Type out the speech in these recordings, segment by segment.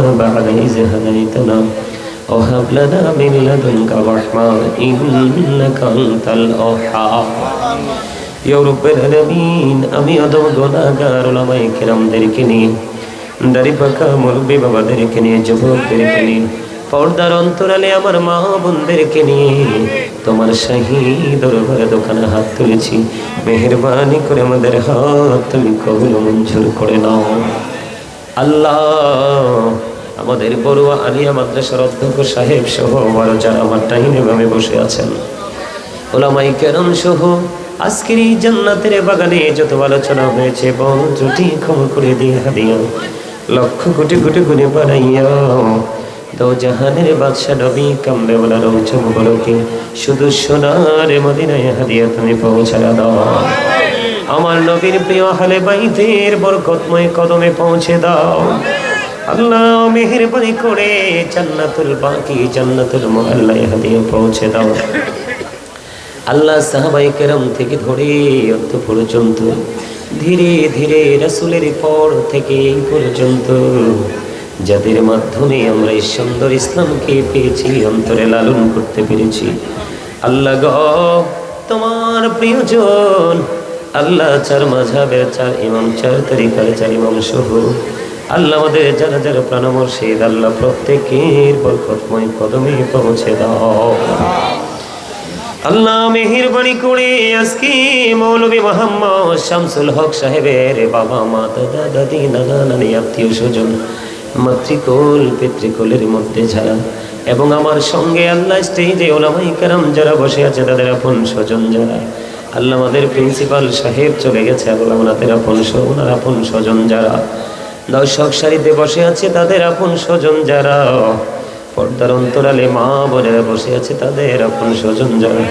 بعد إذ هديتنا وهب لنا من لدنك رحمة إنك أنت الوهاب ইয়া রব্বুল আলামিন আমি অদম গুনাহগার ওলামায়ে কেরামদেরকে নিয়ে দাড়ি পাকা মুরব্বী বাবাদেরকে নিয়ে যুবকদেরকে নিয়ে পর্দার অন্তরালে আমার মা বোনদেরকে নিয়ে তোমার শাহী দরবারে দোকানে হাত তুলেছি মেহরবানি করে আমাদের হাত তুমি কবুল মঞ্জুর করে নাও আল্লাহ আমাদের বড়ুয়া আলিয়া মাদ্রাসার অধ্যক্ষ সাহেব সহ আরও যারা আমার টাইমে ভাবে বসে আছেন। ওলামাই কেরম সহ আজকের এই জান্নাতের বাগানে যত আলোচনা হয়েছে বল ত্রুটি ক্ষমা করে দিয়ে হাদিয়া, লক্ষ কোটি কোটি গুণে বাড়াইয়া দো জাহানের বাদশা নবী কামবে বলা রৌচম বলকে শুধু সোনার মদিনায় হাদিয়া তুমি পৌঁছায়া দাও। আমার নবীর প্রিয় হালে বাইতের বরকতময় কদমে পৌঁছে দাও। আল্লাহ মেহেরবানি করে জান্নাতুল বাকি, জান্নাতুল মোহাল্লায় হাদিয়া পৌঁছে দাও। আল্লাহ সাহাবাই কেরম থেকে ধরে অন্ত পর্যন্ত, ধীরে ধীরে রাসুলের পর থেকে এই পর্যন্ত, যাদের মাধ্যমে আমরা এই সুন্দর ইসলামকে পেয়েছি, অন্তরে লালন করতে পেরেছি। আল্লাহ গ, তোমার প্রিয়জন, আল্লাহ চার মাঝাবের চার ইমাম, চার তরিকার চার ইমাম সহ আল্লাহ আমাদের যারা যারা প্রাণমর্শিদ আল্লাহ প্রত্যেকের বরকতময় কদমে পৌঁছে দাও। আল্লাহ মেহেরবানি করে আজকে মৌলবী মোহাম্মদ শামসুল হক সাহেবের বাবা, মা, দাদা, দাদি, নানা, নানি, আত্মীয় স্বজন, মাতৃকোল, পিতৃকোলের মধ্যে যারা এবং আমার সঙ্গে আল্লাহ স্টেজে ওলামাই কারাম যারা বসে আছে, তাদের আপন স্বজন যারা। আল্লাহ আমাদের প্রিন্সিপাল সাহেব চলে গেছে, আল্লাহ ওনাদের আপন ওনার আপন স্বজন যারা। দর্শক সারিতে বসে আছে তাদের আপন স্বজন যারা। পর্দার অন্তরালে মা বোনেরা বসে আছে তাদের আপন স্বজন যারা।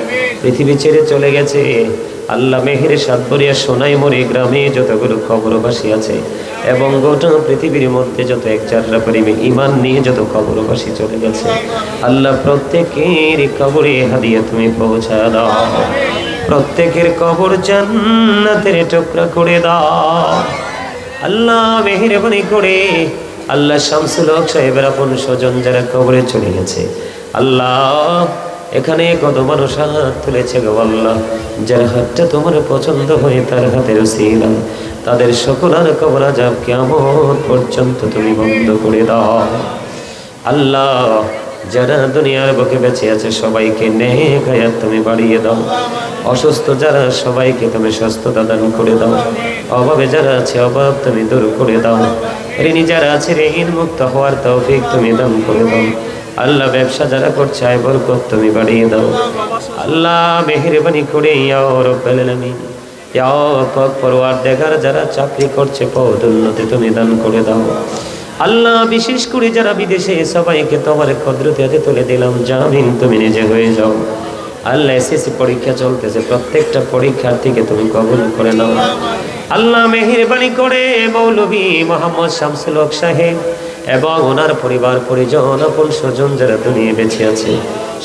পৃথিবী ছেড়ে চলে গেছে। আল্লাহ মেহের সাতবরিয়া সোনাই মরি গ্রামে যতগুলো খবরবাসী আছে এবং গোটা পৃথিবীর মধ্যে যত এক চাররা পরিমে ইমান নিয়ে যত খবরবাসী চলে গেছে। আল্লাহ প্রত্যেকের কবরে হাদিয়ে তুমি পৌঁছা দাও। প্রত্যেকের কবর জান্নাতের টুকরা করে দাও। আল্লাহ মেহেরবানি করে, আল্লাহ শামসুল হক সাহেবের আপন স্বজন যারা কবরে চলে গেছে, আল্লাহ এখানে কত মানুষ হাত তুলেছে গো আল্লাহ, যার হাতটা তোমার পছন্দ হয়ে তার হাতের সিলাম তাদের সকল আর কবর আজাব কেমন পর্যন্ত তুমি বন্ধ করে দাও। আল্লাহ যারা দুনিয়ার বুকে বেঁচে আছে সবাইকে নেক হায়াত তুমি বাড়িয়ে দাও, অসুস্থ যারা সবাইকে তুমি সুস্থতা দান করে দাও। অভাবে যারা আছে, অভাব তুমি দূর করে দাও। ঋণী যারা আছে ঋণ মুক্ত হওয়ার তৌফিক তুমি দান করে দাও। আল্লাহ ব্যবসা যারা করছে, আয় বরকত তুমি বাড়িয়ে দাও। আল্লাহ মেহেরবানি করে, ইয়া রব্বাল দেখার যারা চাকরি করছে পদ উন্নতি তুমি দান করে দাও। আল্লাহ বিশেষ করে যারা বিদেশে, সবাইকে তোমার কদরতে হাতে তুলে দিলাম। জামিন তুমি নিজে হয়ে যাও। আল্লাহ এসএসসি পরীক্ষা চলতেছে, প্রত্যেকটা পরীক্ষার্থীকে তুমি কবুল করে নাও। আল্লাহ মেহেরবানি করে মৌলবী মোহাম্মদ শামসুল হক সাহেব এবং ওনার পরিবার পরিজন আপন স্বজন যারা দুনিয়া বেঁচে আছে,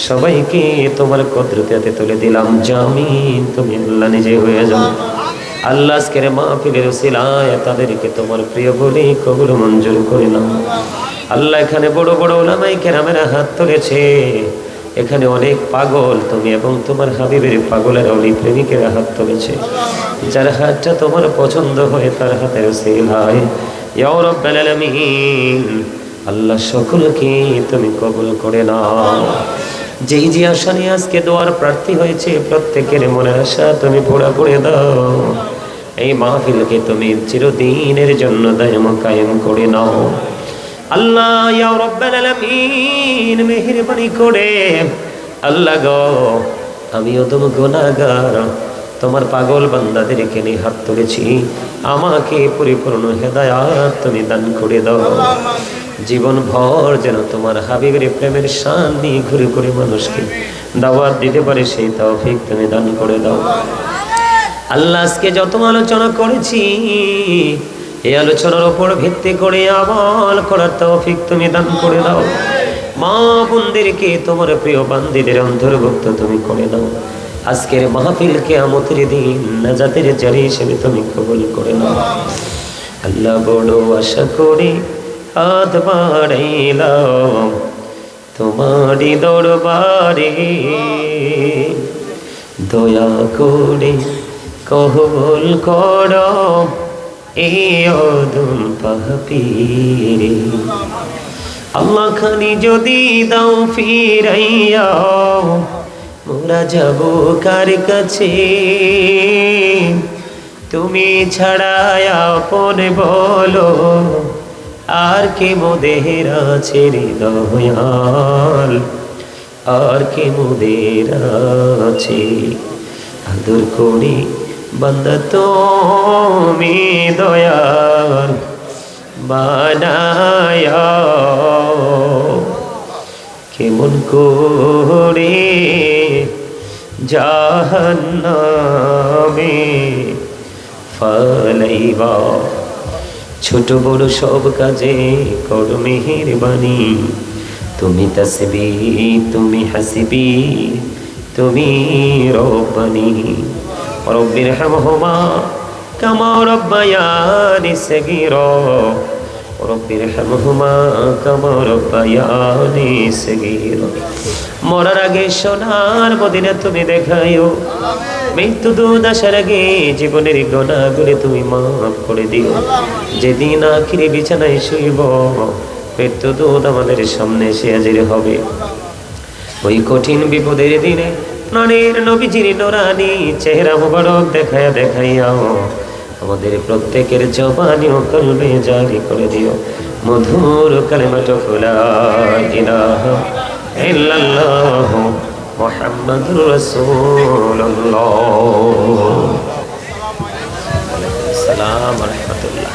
সবাইকে তোমার কদরতে হাতে তুলে দিলাম। জামিন, তুমি আল্লাহ নিজে হয়ে যাও। আল্লাহ আজকের মাহফিলের উসিলায় তাদেরকে তোমার প্রিয় বলে কবুল মঞ্জুর করে নাও। আল্লাহ এখানে বড় বড় ওলামাই কেরামেরা হাত তুলেছে। এখানে অনেক পাগল তুমি এবং তোমার হাবিবের পাগলের অলি প্রেমিকেরা হাত তুলেছে যার হাতটা তোমার পছন্দ হয়ে, তার হাতের রাব্বাল আলামিন, আল্লাহ সকলকে তুমি কবুল করে নাও। যেই যে আশা নিয়ে আজকে দোয়ার প্রার্থী হয়েছে, প্রত্যেকের মনের আশা তুমি পুরা করে দাও। এই মাহফিলকে তুমি চিরদিনের জন্য দায়ম কায়েম করে নাও। আল্লাহ, ইয়া রাব্বাল করে। আল্লাহ গো, আমিও তুমি গুনাহগার। তোমার পাগল বান্দাদেরকে নিয়ে হাত তুলেছি। আমাকে পরিপূর্ণ হেদায়াত তুমি দান করে দাও। জীবন ভর যেন তোমার হাবিবের প্রেমের শান নিয়ে ঘুরে ঘুরে মানুষকে দাওয়াত দিতে পারে, সেই তৌফিক তুমি দান করে দাও। আল্লাহ, আজকে যত আলোচনা করেছি এই আলোচনার উপর ভিত্তি করে আমল করার তৌফিক তুমি দান করে দাও। মা বোনদেরকে, তোমার প্রিয় বান্দিদের অন্তর্ভুক্ত তুমি করে দাও। আজকের মাহফিলকে আমতের দিন নাজাতের জারি হিসেবে তুমি কবুল করে নাও। আল্লাহ বড় আশা করি হাত বাড়াইলাম তোমারই দরবারে। দয়া করে কহবল কর। অদম পাপিরে আল্লাহ খানি যদি দাও ফিরাইয়া, মোরা যাব কার কাছে? তুমি ছাড়ায় আপন বলো, আর কে মোদের আছে হৃদয়াল আর কে মোদের আছে? আদর করি বান্দা তুমি দয়াল বানায়া। কেমন করে জাহান্নামে ফালাইবা। ছোট বড় সব কাজে কর মেহেরবানি। তুমি তসবি, তুমি হাসিবি, তুমি রব্বানি। রব্বির হামহুমা কামা রব্বায়ানি সগীরা। রব্বির হামহুমা কামা রব্বায়ানি সগীরা। মরার আগে সোনার মদিনা তুমি দেখাইও। মৃত্যু দুধ আসার আগে জীবনের গোনাগুলি তুমি মাফ করে দিও। যেদিন আখিরে বিছানায় শুইব, মৃত্যু দুধ আমাদের সামনে এসে হাজির হবে। ওই কঠিন বিপদের দিনে প্রাণের নবীজির নোরানি, চেহারা মুবারক দেখাইয়া দেখাইয়া আমাদের প্রত্যেকের জবানি ও কলবে জারি করে দিও। মধুর কালেমাট ফুলা ইলাহা ইল্লাল্লাহ মুহাম্মাদুর রাসূলুল্লাহ। সালাম রাহমাতুল্লাহ